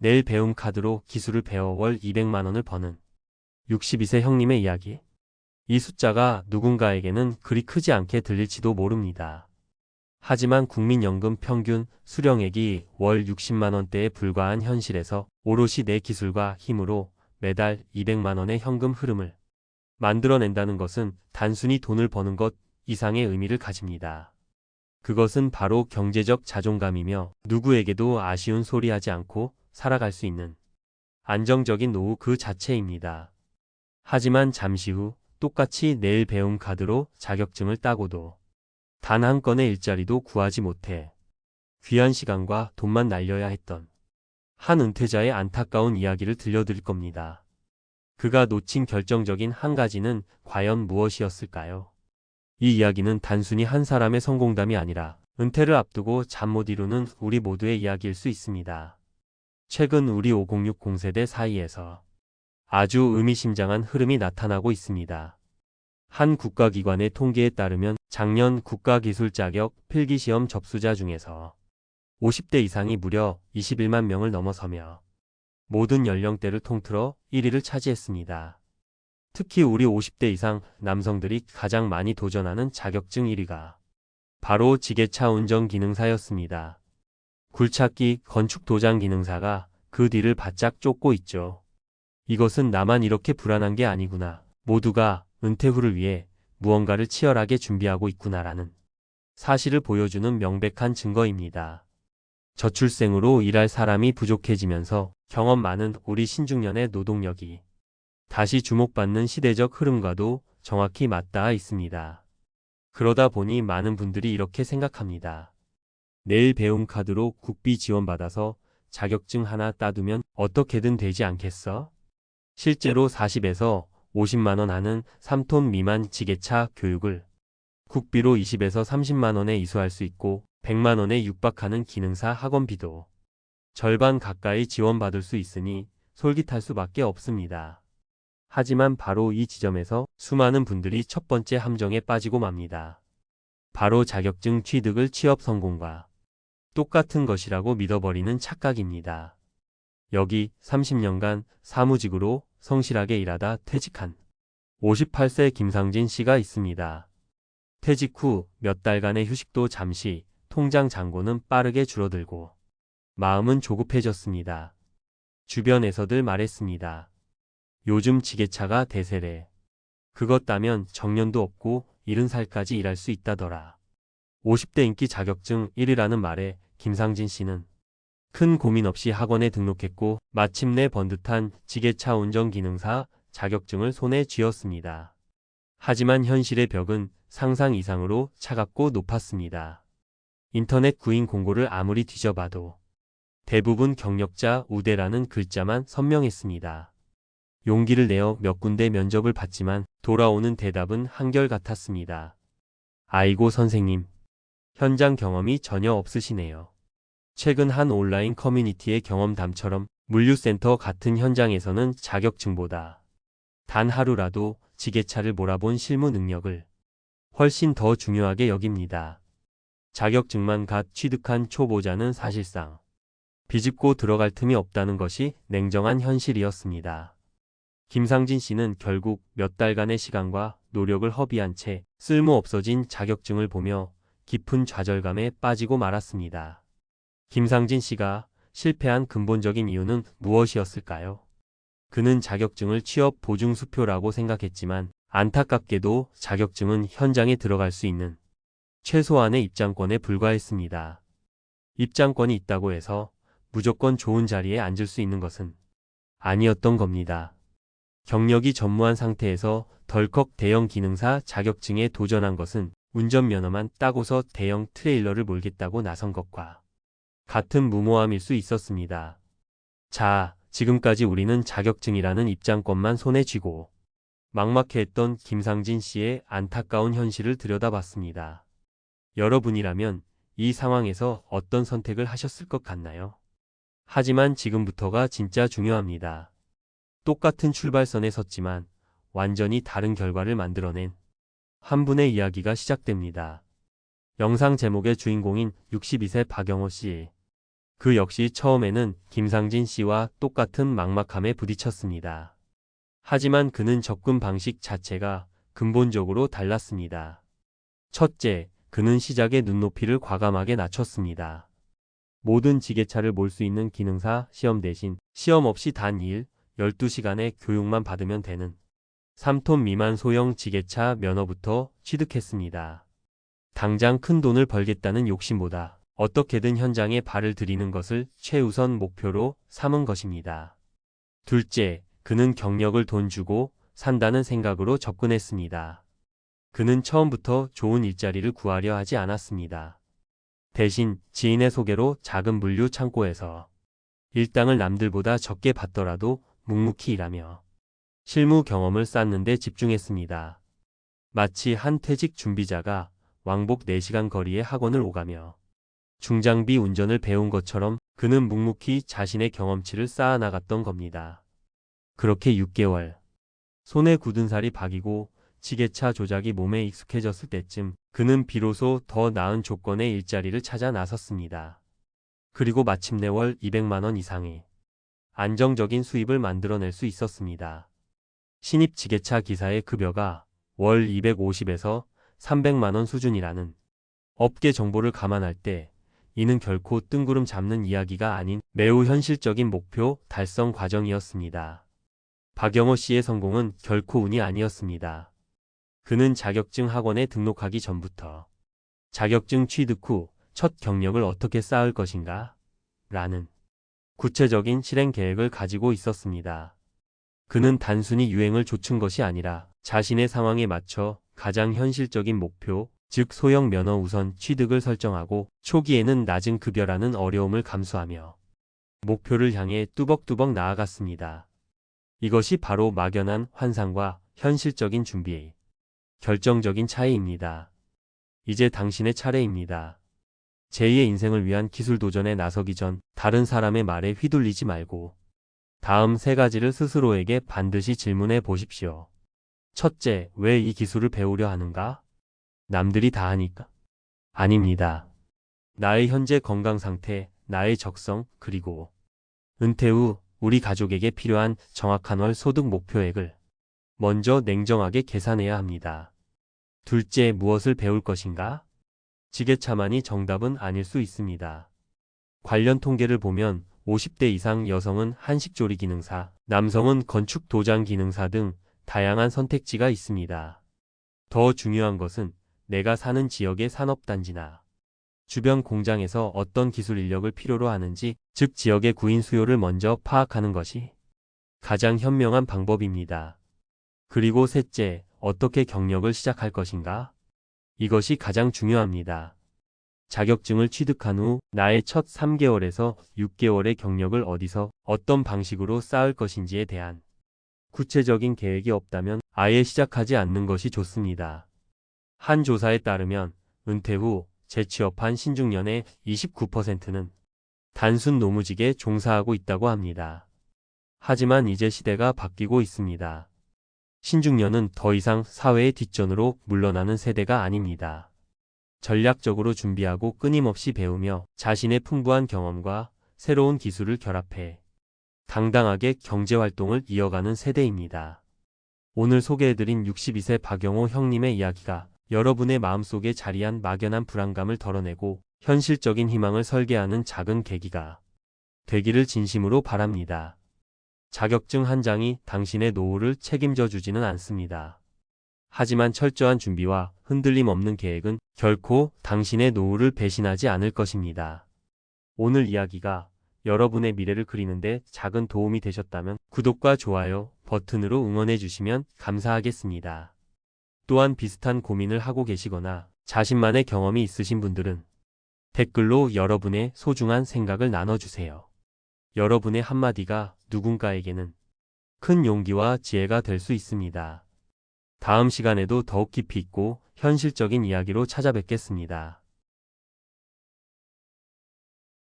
내일 배움 카드로 기술을 배워 월 200만 원을 버는 62세 형님의 이야기. 이 숫자가 누군가에게는 그리 크지 않게 들릴지도 모릅니다. 하지만 국민연금 평균 수령액이 월 60만 원대에 불과한 현실에서 오롯이 내 기술과 힘으로 매달 200만 원의 현금 흐름을 만들어낸다는 것은 단순히 돈을 버는 것 이상의 의미를 가집니다. 그것은 바로 경제적 자존감이며 누구에게도 아쉬운 소리 하지 않고 살아갈 수 있는 안정적인 노후 그 자체입니다. 하지만 잠시 후 똑같이 내일 배움 카드로 자격증을 따고도 단 한 건의 일자리도 구하지 못해 귀한 시간과 돈만 날려야 했던 한 은퇴자의 안타까운 이야기를 들려드릴 겁니다. 그가 놓친 결정적인 한 가지는 과연 무엇이었을까요? 이 이야기는 단순히 한 사람의 성공담이 아니라 은퇴를 앞두고 잠 못 이루는 우리 모두의 이야기일 수 있습니다. 최근 우리 5060 세대 사이에서 아주 의미심장한 흐름이 나타나고 있습니다. 한 국가기관의 통계에 따르면 작년 국가기술 자격 필기시험 접수자 중에서 50대 이상이 무려 21만 명을 넘어서며 모든 연령대를 통틀어 1위를 차지했습니다. 특히 우리 50대 이상 남성들이 가장 많이 도전하는 자격증 1위가 바로 지게차 운전 기능사였습니다. 굴착기 건축 도장 기능사가 그 뒤를 바짝 쫓고 있죠. 이것은 나만 이렇게 불안한 게 아니구나. 모두가 은퇴 후를 위해 무언가를 치열하게 준비하고 있구나라는 사실을 보여주는 명백한 증거입니다. 저출생으로 일할 사람이 부족해지면서 경험 많은 우리 신중년의 노동력이 다시 주목받는 시대적 흐름과도 정확히 맞닿아 있습니다. 그러다 보니 많은 분들이 이렇게 생각합니다. 내일 배움 카드로 국비 지원 받아서 자격증 하나 따두면 어떻게든 되지 않겠어? 실제로 40에서 50만 원 하는 3톤 미만 지게차 교육을 국비로 20에서 30만 원에 이수할 수 있고 100만 원에 육박하는 기능사 학원비도 절반 가까이 지원받을 수 있으니 솔깃할 수밖에 없습니다. 하지만 바로 이 지점에서 수많은 분들이 첫 번째 함정에 빠지고 맙니다. 바로 자격증 취득을 취업 성공과 똑같은 것이라고 믿어버리는 착각입니다. 여기 30년간 사무직으로 성실하게 일하다 퇴직한 58세 김상진 씨가 있습니다. 퇴직 후 몇 달간의 휴식도 잠시 통장 잔고는 빠르게 줄어들고 마음은 조급해졌습니다. 주변에서들 말했습니다. 요즘 지게차가 대세래. 그것 따면 정년도 없고 70살까지 일할 수 있다더라. 50대 인기 자격증 1위라는 말에 김상진 씨는 큰 고민 없이 학원에 등록했고 마침내 번듯한 지게차 운전 기능사 자격증을 손에 쥐었습니다. 하지만 현실의 벽은 상상 이상으로 차갑고 높았습니다. 인터넷 구인 공고를 아무리 뒤져봐도 대부분 경력자 우대라는 글자만 선명했습니다. 용기를 내어 몇 군데 면접을 봤지만 돌아오는 대답은 한결같았습니다. 아이고 선생님. 현장 경험이 전혀 없으시네요. 최근 한 온라인 커뮤니티의 경험담처럼 물류센터 같은 현장에서는 자격증보다 단 하루라도 지게차를 몰아본 실무 능력을 훨씬 더 중요하게 여깁니다. 자격증만 갓 취득한 초보자는 사실상 비집고 들어갈 틈이 없다는 것이 냉정한 현실이었습니다. 김상진 씨는 결국 몇 달간의 시간과 노력을 허비한 채 쓸모 없어진 자격증을 보며 깊은 좌절감에 빠지고 말았습니다. 김상진 씨가 실패한 근본적인 이유는 무엇이었을까요? 그는 자격증을 취업 보증 수표라고 생각했지만 안타깝게도 자격증은 현장에 들어갈 수 있는 최소한의 입장권에 불과했습니다. 입장권이 있다고 해서 무조건 좋은 자리에 앉을 수 있는 것은 아니었던 겁니다. 경력이 전무한 상태에서 덜컥 대형 기능사 자격증에 도전한 것은 운전면허만 따고서 대형 트레일러를 몰겠다고 나선 것과 같은 무모함일 수 있었습니다. 자, 지금까지 우리는 자격증이라는 입장권만 손에 쥐고 막막해 했던 김상진 씨의 안타까운 현실을 들여다봤습니다. 여러분이라면 이 상황에서 어떤 선택을 하셨을 것 같나요? 하지만 지금부터가 진짜 중요합니다. 똑같은 출발선에 섰지만 완전히 다른 결과를 만들어낸 한 분의 이야기가 시작됩니다. 영상 제목의 주인공인 62세 박영호 씨. 그 역시 처음에는 김상진 씨와 똑같은 막막함에 부딪혔습니다. 하지만 그는 접근 방식 자체가 근본적으로 달랐습니다. 첫째, 그는 시작의 눈높이를 과감하게 낮췄습니다. 모든 지게차를 몰 수 있는 기능사 시험 대신 시험 없이 단 2일 12시간의 교육만 받으면 되는 3톤 미만 소형 지게차 면허부터 취득했습니다. 당장 큰 돈을 벌겠다는 욕심보다 어떻게든 현장에 발을 들이는 것을 최우선 목표로 삼은 것입니다. 둘째, 그는 경력을 돈 주고 산다는 생각으로 접근했습니다. 그는 처음부터 좋은 일자리를 구하려 하지 않았습니다. 대신 지인의 소개로 작은 물류 창고에서 일당을 남들보다 적게 받더라도 묵묵히 일하며 실무 경험을 쌓는데 집중했습니다. 마치 한 퇴직 준비자가 왕복 4시간 거리의 학원을 오가며 중장비 운전을 배운 것처럼 그는 묵묵히 자신의 경험치를 쌓아 나갔던 겁니다. 그렇게 6개월. 손에 굳은 살이 박이고 지게차 조작이 몸에 익숙해졌을 때쯤 그는 비로소 더 나은 조건의 일자리를 찾아 나섰습니다. 그리고 마침내 월 200만 원 이상의 안정적인 수입을 만들어낼 수 있었습니다. 신입 지게차 기사의 급여가 월 250에서 300만 원 수준이라는 업계 정보를 감안할 때 이는 결코 뜬구름 잡는 이야기가 아닌 매우 현실적인 목표 달성 과정이었습니다. 박영호 씨의 성공은 결코 운이 아니었습니다. 그는 자격증 학원에 등록하기 전부터 자격증 취득 후 첫 경력을 어떻게 쌓을 것인가? 라는 구체적인 실행 계획을 가지고 있었습니다. 그는 단순히 유행을 좇은 것이 아니라 자신의 상황에 맞춰 가장 현실적인 목표, 즉 소형 면허 우선 취득을 설정하고 초기에는 낮은 급여라는 어려움을 감수하며 목표를 향해 뚜벅뚜벅 나아갔습니다. 이것이 바로 막연한 환상과 현실적인 준비의 결정적인 차이입니다. 이제 당신의 차례입니다. 제2의 인생을 위한 기술 도전에 나서기 전 다른 사람의 말에 휘둘리지 말고 다음 세 가지를 스스로에게 반드시 질문해 보십시오. 첫째, 왜 이 기술을 배우려 하는가? 남들이 다 하니까? 아닙니다. 나의 현재 건강 상태, 나의 적성, 그리고 은퇴 후 우리 가족에게 필요한 정확한 월 소득 목표액을 먼저 냉정하게 계산해야 합니다. 둘째, 무엇을 배울 것인가? 지게차만이 정답은 아닐 수 있습니다. 관련 통계를 보면 50대 이상 여성은 한식조리 기능사, 남성은 건축 도장 기능사 등 다양한 선택지가 있습니다. 더 중요한 것은 내가 사는 지역의 산업단지나 주변 공장에서 어떤 기술 인력을 필요로 하는지, 즉 지역의 구인 수요를 먼저 파악하는 것이 가장 현명한 방법입니다. 그리고 셋째, 어떻게 경력을 시작할 것인가? 이것이 가장 중요합니다. 자격증을 취득한 후 나의 첫 3개월에서 6개월의 경력을 어디서 어떤 방식으로 쌓을 것인지에 대한 구체적인 계획이 없다면 아예 시작하지 않는 것이 좋습니다. 한 조사에 따르면 은퇴 후 재취업한 신중년의 29%는 단순 노무직에 종사하고 있다고 합니다. 하지만 이제 시대가 바뀌고 있습니다. 신중년은 더 이상 사회의 뒷전으로 물러나는 세대가 아닙니다. 전략적으로 준비하고 끊임없이 배우며 자신의 풍부한 경험과 새로운 기술을 결합해 당당하게 경제활동을 이어가는 세대입니다. 오늘 소개해드린 62세 박영호 형님의 이야기가 여러분의 마음속에 자리한 막연한 불안감을 덜어내고 현실적인 희망을 설계하는 작은 계기가 되기를 진심으로 바랍니다. 자격증 한 장이 당신의 노후를 책임져 주지는 않습니다. 하지만 철저한 준비와 흔들림 없는 계획은 결코 당신의 노후를 배신하지 않을 것입니다. 오늘 이야기가 여러분의 미래를 그리는데 작은 도움이 되셨다면 구독과 좋아요 버튼으로 응원해 주시면 감사하겠습니다. 또한 비슷한 고민을 하고 계시거나 자신만의 경험이 있으신 분들은 댓글로 여러분의 소중한 생각을 나눠주세요. 여러분의 한마디가 누군가에게는 큰 용기와 지혜가 될 수 있습니다. 다음 시간에도 더욱 깊이 있고 현실적인 이야기로 찾아뵙겠습니다.